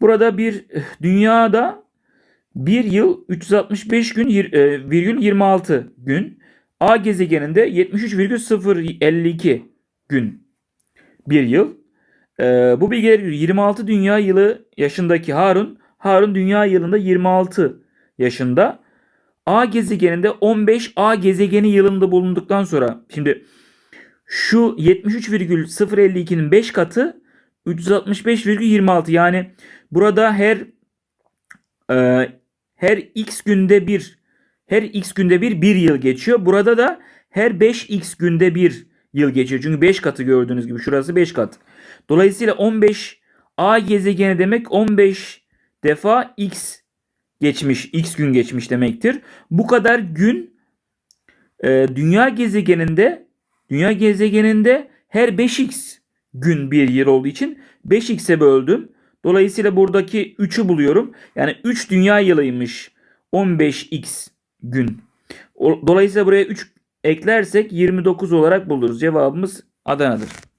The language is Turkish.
Burada bir dünyada bir yıl 365 gün e, virgül 26 gün. A gezegeninde 73,052 gün bir yıl. E, bu bilgiler 26 dünya yılı yaşındaki Harun. Harun dünya yılında 26 yaşında. A gezegeninde 15 A gezegeni yılında bulunduktan sonra şimdi şu 73,052'nin 5 katı 365,26 yani burada her e, her x günde bir her x günde bir bir yıl geçiyor. Burada da her 5x günde bir yıl geçiyor. Çünkü 5 katı gördüğünüz gibi şurası 5 kat. Dolayısıyla 15 A gezegeni demek 15 defa x geçmiş, x gün geçmiş demektir. Bu kadar gün e, dünya gezegeninde dünya gezegeninde her 5x gün bir yıl olduğu için 5x'e böldüm. Dolayısıyla buradaki 3'ü buluyorum. Yani 3 dünya yılıymış 15x gün. Dolayısıyla buraya 3 eklersek 29 olarak buluruz. Cevabımız Adana'dır.